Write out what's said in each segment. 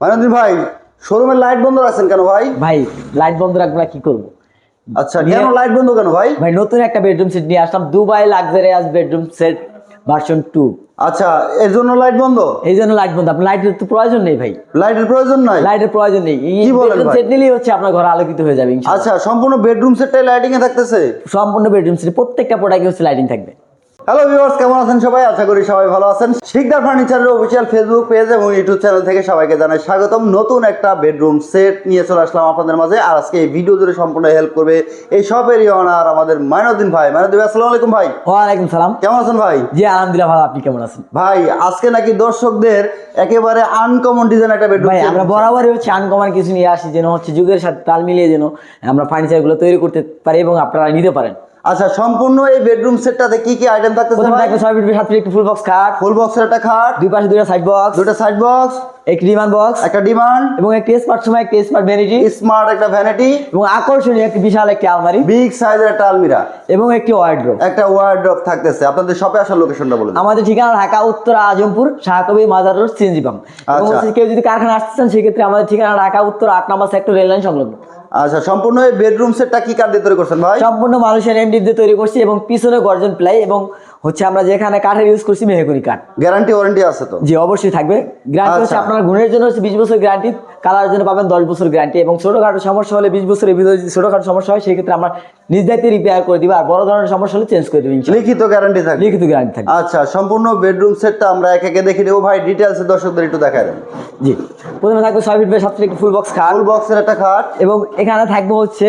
মাইনুদ্দিন ভাই শোরুমের লাইট বন্ধ রাখছেন কেন ভাই? ভাই লাইট বন্ধ রাখব না কি করব? আচ্ছা কেন লাইট বন্ধ কেন ভাই? ভাই নতুন একটা বেডরুম সেট নিয়ে আসলাম Dubai luxurious bedroom set version two আচ্ছা এর জন্য লাইট বন্ধ? এই জন্য লাইট বন্ধ। আপনার লাইটের তো প্রয়োজন নেই ভাই। লাইটের প্রয়োজন নাই? লাইটের প্রয়োজন নেই। কি বলেন ভাই? সেট নিলেই হচ্ছে আপনার ঘর আলোকিত হয়ে যাবে আচ্ছা সম্পূর্ণ বেডরুম সেটটাই লাইটিং এ থাকতেছে? সম্পূর্ণ বেডরুম সেট প্রত্যেকটা প্রোডাক্টে হচ্ছে লাইটিং থাকবে। হ্যালো ভিউয়ার্স কেমন আছেন সবাই? আশা করি সবাই ভালো আছেন। শিকদার ফার্নিচারের অফিসিয়াল ফেসবুক পেজ এবং ইউটিউব চ্যানেল থেকে সবাইকে জানাই স্বাগতম। নতুন একটা বেডরুম সেট নিয়ে চলে আসলাম আপনাদের মাঝে। আর আজকে এই ভিডিও জুড়ে সম্পূর্ণ হেল্প করবে এই শপেরই অনার আমাদের মাইনুদ্দিন ভাই। মাইনুদ্দিন আসসালামু আলাইকুম ভাই। ওয়ালাইকুম সালাম। কেমন আছেন ভাই? জি আলহামদুলিল্লাহ ভালো। আপনি কেমন আছেন? ভাই আজকে নাকি দর্শকদের একেবারে আনকমন ডিজাইন একটা বেডরুম ভাই আমরা বরাবরই হচ্ছে আনকমন কিছু নিয়ে আসি যেন হচ্ছে যুগের সাথে তাল মিলিয়ে যেন আমরা ফার্নিচারগুলো তৈরি করতে পারি এবং আপনারা নিতে পারেন। আচ্ছা সম্পূর্ণ এই বেডরুম সেটটাতে কি কি আইটেম থাকতেছে প্রথমে থাকবে ছয় ফিট সাত ফিট একটি ফুল বক্স খাট। ফুল বক্সের একটা খাট। দুই পাশে দুইটা সাইড বক্স দুটো সাইড বক্স একটি ডিমান্ড বক্স একটা ডিমান্ড এবং একটি স্মার্ট সময় একটি স্মার্ট ভ্যানিটি স্মার্ট একটা ভ্যানিটি এবং আকর্ষণীয় একটি বিশাল একটি আলমারি। বিগ সাইজের একটা আলমিরা। এবং একটি ওয়ার্ড্রোব একটা ওয়ার্ড্রপ থাকতেছে। আপনাদের শপে আসার লোকেশনটা বলুন আমাদের ঠিকানা ঢাকা উত্তর আজমপুর শাহকবি মাজার রোড সিএনজি পাম্প। এবং আচ্ছা। কেউ যদি কারখানা আসতে চান সেক্ষেত্রে আমাদের ঠিকানা ঢাকা উত্তর আট নম্বর সেক্টর রেল লাইন সংলগ্ন। আচ্ছা সম্পূর্ণ এই বেডরুম সেটটা কি কাঠ দিয়ে তৈরি করছেন ভাই? সম্পূর্ণ মানুষের এমডি দিয়ে তৈরি করছি এবং পিছনে গর্জন প্লাই এবং হচ্ছে আমরা যেখানে কাঠের ইউজ করছি মেহগুনি কাঠ। গ্যারান্টি ওয়ারেন্টি আছে তো? জি অবশ্যই থাকবে। গ্যারান্টি হচ্ছে আচ্ছা। আপনার গুণের জন্য হচ্ছে বিশ বছর গ্যারান্টি কালারের জন্য পাবেন দশ বছর গ্যারান্টি এবং ছোটখাটো সমস্যা হলে বিশ বছরের ভিতরে যদি ছোটখাটো সমস্যা হয় সেক্ষেত্রে আমরা নিজ দায়িত্বে রিপেয়ার করে দিব আর বড় ধরনের সমস্যা হলে চেঞ্জ করে দেবো ইনশাআল্লাহ। লিখিত গ্যারান্টি থাকে লিখিত গ্যারান্টি থাকবে। আচ্ছা সম্পূর্ণ বেডরুম সেটটা আমরা এক একে দেখে দেবো ভাই ডিটেলসে দর্শকদের একটু দেখায় দেন। জি প্রথমে থাকবে ছয় ফিট বাই সাত ফিট ফুল বক্স খাট। ফুল বক্সের একটা খাট। এবং এখানে থাকবে হচ্ছে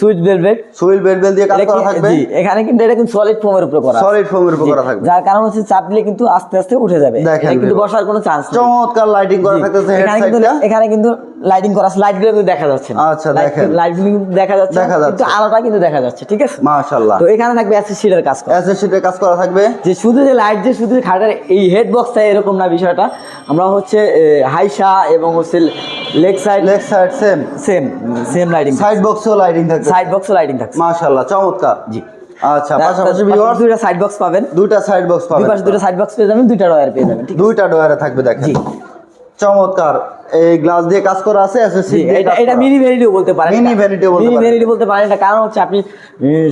সুইচ ভেলভেট বেড দিয়ে কাজ করা থাকবে? জি এখানে কিন্তু এটা কিন্তু সলিড ফোমের উপরে করা সলিড ফোমের উপর করা থাকবে। যার কারণ হচ্ছে চাপ দিলে কিন্তু আস্তে আস্তে উঠে যাবে। দেখেন কিন্তু বসার কোনো চান্স নেই। চমৎকার লাইটিং করা থাকতেছে এখানে কিন্তু এখানে কিন্তু লাইটিং করা আছে। লাইটগুলো কিন্তু দেখা যাচ্ছে না। আচ্ছা, দেখেন। লাইটগুলো দেখা যাচ্ছে দেখা যাচ্ছে। কিন্তু আলোটা কিন্তু দেখা যাচ্ছে ঠিক আছে? মাশাআল্লাহ। তো এখানে থাকবে শিটের কাজ করা। অ্যাসেস শিটের কাজ করা থাকবে। যে শুধু যে লাইট যে শুধু খাটের এই হেড বক্সটা এরকম না বিষয়টা। আমরা হচ্ছে হাইসা এবং হচ্ছে leg side leg side same same same lighting side বক্সেও lighting থাকবে সাইড বক্সে লাইটিং থাকছে মাশাআল্লাহ চমৎকার। জি। আচ্ছা পাশাপাশি ভিউয়ার্স দুইটা সাইড বক্স পাবেন। দুইটা সাইড বক্স দুই পাবেন। পাশে দুটো সাইড বক্স পেয়ে যাবেন দুইটা ডয়ার পেয়ে যাবেন ঠিক দুইটা ডয়ারে থাকবে দেখেন। জি। চমৎকার। এই গ্লাস দিয়ে কাজ করা আছে এটা এটা মিনি ভ্যানিটিও বলতে পারেন। Mini vanity বলতে মিনি। ভ্যানিটি বলতে পারেন। এটা কারণ হচ্ছে আপনি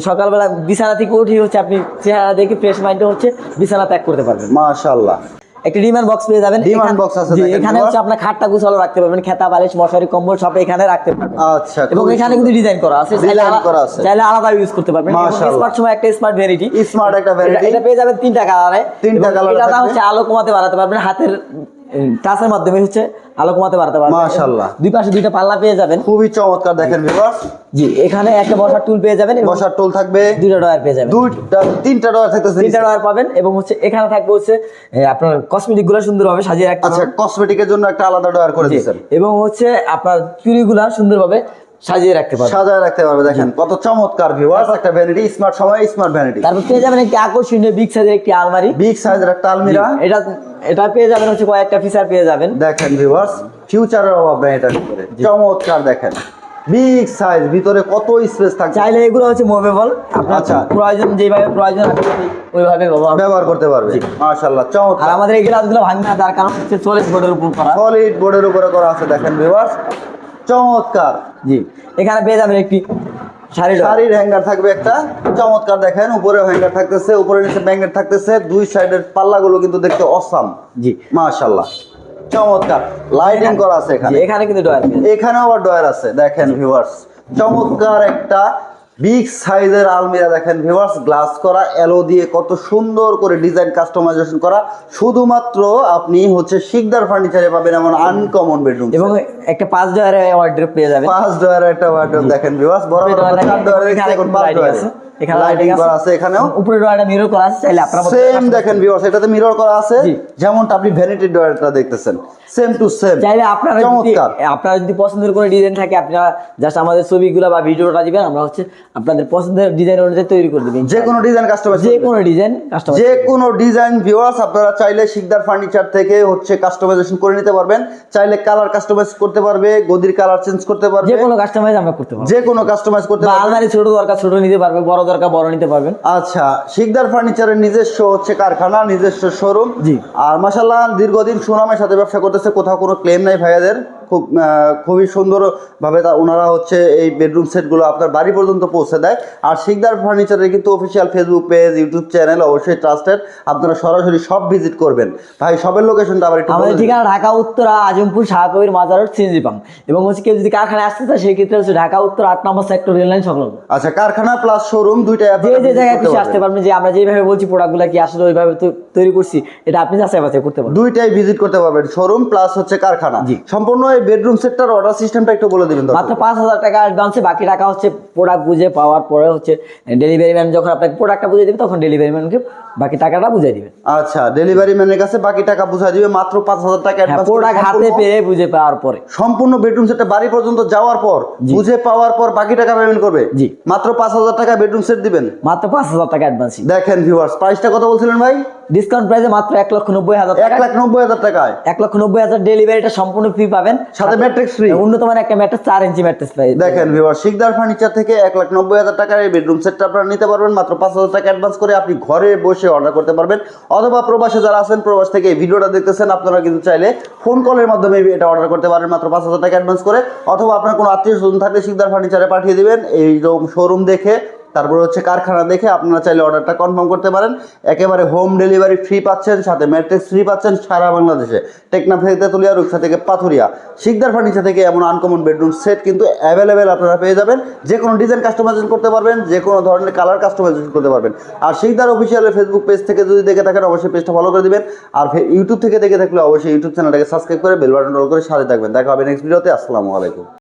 সকালবেলা বিছানা থেকে উঠে হচ্ছে আপনি চেহারা দেখে ফ্রেশ মাইন্ডে হচ্ছে বিছানা ত্যাগ করতে পারবেন। মাশাআল্লাহ। একটা ডিমান্ড বক্স পেয়ে যাবেন। এখানে- আছে এখানে হচ্ছে আপনার খাটটা গুছালো রাখতে পারবেন খেতা বালিশ মশারি কম্বল সব এখানে রাখতে পারবেন। আচ্ছা এবং এখানে কিন্তু ডিজাইন করা আছে। ডিজাইন করা আছে। চাইলে আলাদা ইউজ করতে পারবেন। মাশাআল্লাহ। স্মার্ট সময় একটা স্মার্ট ভ্যানিটি স্মার্ট একটা ভ্যারাইটি এটা পেয়ে যাবেন তিনটা কালারে তিনটা কালারে এটা হচ্ছে আলো কমাতে বাড়াতে পারবেন। হাতের টাচের মাধ্যমে হচ্ছে আলো কমাতে পারতে পারবেন মাশাআল্লাহ। দুই পাশে দুইটা পাল্লা পেয়ে যাবেন। খুবই চমৎকার দেখেন ভিউয়ার্স জি এখানে একটা বসার টুল পেয়ে যাবেন বসার টুল থাকবে। দুইটা ডয়ার পেয়ে যাবেন। দুইটা তিনটা ডয়ার থাকতেছে তিনটা ডয়ার পাবেন এবং হচ্ছে এখানে থাকবে হচ্ছে আপনার কসমেটিকগুলো সুন্দরভাবে সাজিয়ে রাখতে আচ্ছা কসমেটিকের জন্য একটা আলাদা ডয়ার করে দিয়েছেন। এবং হচ্ছে আপনার চুড়িগুলা সুন্দরভাবে সাজিয়ে রাখতে পারবেন সাজায় রাখতে পারবে দেখেন কত চমৎকার ভিউয়ার্স একটা ভ্যানিটি স্মার্ট সময় স্মার্ট ভ্যানিটি তারপর পেয়ে যাবেন একটি আকর্ষণীয় বিগ সাইজের একটি আলমারি। বিগ সাইজের একটা আলমিরা। এটা এটা পেয়ে যাবেন হচ্ছে কয়েকটা ফিচার পেয়ে যাবেন। দেখেন ভিউয়ার্স ফিউচারের অভাব নেই এটার ভিতরে। চমৎকার দেখেন। বিগ সাইজ ভিতরে কত স্পেস থাকছে চাইলে এগুলো হচ্ছে মুভেবল আপনার আচ্ছা। প্রয়োজন যেভাবে প্রয়োজন ওইভাবে ব্যবহার করতে পারবে। মাশাআল্লাহ আর চমৎকার আমাদের এই গ্লাসগুলো ভাঙবে না তার কারণ হচ্ছে চল্লিশ বোর্ডের উপর করা। সলিড বোর্ডের উপরে করা আছে দেখেন ভিউয়ার্স চমৎকার। জি। এখানে পেয়ে যাবেন একটি শাড়ি শাড়ির হ্যাঙ্গার থাকবে একটা। চমৎকার দেখেন উপরে হ্যাঙ্গার থাকতেছে উপরে নিচে ব্যাঙ্গার থাকতেছে। দুই সাইডের পাল্লাগুলো কিন্তু দেখতে অসাম। জি। মাশাল্লাহ চমৎকার। লাইটিং করা আছে এখানে। এখানে কিন্তু ডয়ার এখানেও আবার ডয়ার আছে। দেখেন ভিউয়ার্স চমৎকার একটা বিগ সাইজের আলমিরা দেখেন ভিউয়ার্স গ্লাস করা এলো দিয়ে কত সুন্দর করে ডিজাইন কাস্টমাইজেশন করা। শুধুমাত্র আপনি হচ্ছে শিকদার ফার্নিচারে পাবেন এমন আনকমন বেডরুম এবং একটা পাঁচ ডয়ারের ওয়ার্ড্রোব পেয়ে যাবেন। পাঁচ ডয়ার একটা ওয়ার্ডরোব দেখেন ভিউয়ার্স বড় বড় চার ডয়ার এখানে এখন পাঁচ ডয়ার। আছে। এখানে লাইটিং করা আছে। এখানেও। উপরে ডয়ারটা মিরর করা আছে চাইলে আপনারা সেম দেখেন ভিউয়ার্স এটাতে মিরর করা আছে। জি। যেমনটা আপনি ভ্যানিটি ডয়ারটা দেখতেছেন সেম টু সেম চাইলে আপনারা যদি চমৎকার। আপনারা যদি পছন্দের কোনো ডিজাইন থাকে আপনারা জাস্ট আমাদের ছবিগুলো বা ভিডিওটা দিবেন আমরা হচ্ছে আপনাদের পছন্দের ডিজাইন অনুযায়ী তৈরি করে দেবেন যে কোনো ডিজাইন কাস্টমাইজ যে কোনো ডিজাইন কাস্টমার যে কোনো ডিজাইন ভিউয়ার্স আপনারা চাইলে শিকদার ফার্নিচার থেকে হচ্ছে কাস্টমাইজেশন করে নিতে পারবেন চাইলে কালার কাস্টমাইজ করতে পারবে গদির কালার চেঞ্জ করতে পারবে। যে কোনো কাস্টমাইজ আমরা করতে পারব। যে কোনো কাস্টমাইজ করতে পারবে। আলমারি ছোট দরকার ছোট নিতে পারবে বড় দরকার বড় নিতে পারবেন। আচ্ছা শিকদার ফার্নিচারের নিজস্ব হচ্ছে কারখানা নিজস্ব শোরুম জি। আর মাসাল্লাহ দীর্ঘদিন সুনামের সাথে ব্যবসা করতেছে কোথাও কোনো ক্লেম নাই ভাইয়াদের। খুব খুবই সুন্দরভাবে তা ওনারা হচ্ছে এই বেডরুম সেটগুলো আপনার বাড়ি পর্যন্ত পৌঁছে দেয়। আর শিকদার ফার্নিচারের কিন্তু official Facebook page YouTube channel অবশ্যই ট্রাস্টেড আপনারা সরাসরি সব ভিজিট করবেন। ভাই সবের লোকেশনটা আবার একটু আমাদের ঠিকানা ঢাকা উত্তরা আজমপুর শাহকবির মাজার রোড সিএনজি পাম্প এবং হচ্ছে কেউ যদি কারখানায় আসতে চায় সেই ক্ষেত্রে হচ্ছে ঢাকা উত্তর আট নম্বর সেক্টর রেল লাইন সংলগ্ন আচ্ছা কারখানা প্লাস শোরুম দুইটা যে যে জায়গায় খুশি আসতে পারবেন। যে আমরা যেভাবে বলছি প্রোডাক্টগুলো কি আসলে ওইভাবে তো তৈরি করছি এটা আপনি যাচাই বাছাই করতে পারবেন। দুইটাই ভিজিট করতে পারবেন। শোরুম প্লাস হচ্ছে কারখানা। জি। সম্পূর্ণ এই বেডরুম সেটটার অর্ডার সিস্টেমটা একটু বলে দিবেন। মাত্র পাঁচ হাজার টাকা অ্যাডভান্সে বাকি টাকা হচ্ছে প্রোডাক্ট বুঝে পাওয়ার পরে হচ্ছে ডেলিভারি ম্যান যখন আপনাকে প্রোডাক্টটা বুঝে দেবে তখন ডেলিভারি ম্যানকে বাকি টাকাটা বুঝিয়ে দিবে। আচ্ছা ডেলিভারি ম্যানের কাছে বাকি টাকা বুঝাই দিবে মাত্র পাঁচ হাজার টাকা হ্যাঁ প্রোডাক্ট হাতে পেয়ে বুঝে পাওয়ার পরে। সম্পূর্ণ বেডরুম সেটটা বাড়ি পর্যন্ত যাওয়ার পর বুঝে পাওয়ার পর বাকি টাকা পেমেন্ট করবে? জি। মাত্র পাঁচ হাজার টাকা বেডরুম সেট দিবেন? মাত্র পাঁচ হাজার টাকা অ্যাডভান্স দেখেন ভিউয়ার্স প্রাইসটা কত বলছিলেন ভাই? ডিসকাউন্ট প্রাইসে মাত্র এক লক্ষ নব্বই হাজার এক লাখ নব্বই হাজার টাকায়। এক লক্ষ নব্বই হাজার ডেলিভারিটা সম্পূর্ণ ফ্রি পাবেন। সাথে ম্যাট্রিক্স ফ্রি উন্নত মানের একটা ম্যাট্রেস চার ইঞ্চি ম্যাট্রেস পাই দেখেন ভিউয়ার শিকদার ফার্নিচার থেকে এক লাখ নব্বই হাজার টাকার এই বেডরুম সেটটা আপনারা নিতে পারবেন। মাত্র পাঁচ হাজার টাকা অ্যাডভান্স করে আপনি ঘরে বসে অর্ডার করতে পারবেন। অথবা প্রবাসে যারা আছেন প্রবাস থেকে এই ভিডিওটা দেখতেছেন আপনারা কিন্তু চাইলে ফোন কলের মাধ্যমে এটা অর্ডার করতে পারেন। মাত্র পাঁচ হাজার টাকা অ্যাডভান্স করে। অথবা আপনার কোনো আত্মীয় স্বজন থাকলে শিকদার ফার্নিচারে পাঠিয়ে দিবেন। এই শোরুম দেখে তারপরে হচ্ছে কারখানা দেখে আপনারা চাইলে অর্ডারটা কনফার্ম করতে পারেন। একেবারে হোম ডেলিভারি ফ্রি পাচ্ছেন, সাথে ম্যাট্রিক্স ফ্রি পাচ্ছেন সারা বাংলাদেশে। টেকনাফ থেকে তেতুলিয়া রূপসা থেকে পাথুরিয়া। শিকদার ফার্নিচার থেকে এমন আনকমন বেডরুম সেট কিন্তু অ্যাভেলেবেল আপনারা পেয়ে যাবেন। যে কোনো ডিজাইন কাস্টমাইজেশন করতে পারবেন যে কোনো ধরনের কালার কাস্টমাইজেশন করতে পারবেন। আর শিকদার অফিসিয়াল ফেসবুক পেজ থেকে যদি দেখে থাকেন, অবশ্যই পেজটা ফলো করে দিবেন। আর ইউটিউব থেকে দেখে থাকলে অবশ্যই ইউটিউব চ্যানেলটাকে সাবস্ক্রাইব করে বেল বাটন অল করে সাথে থাকবেন। দেখা হবে নেক্সট ভিডিওতে আসসালামু আলাইকুম।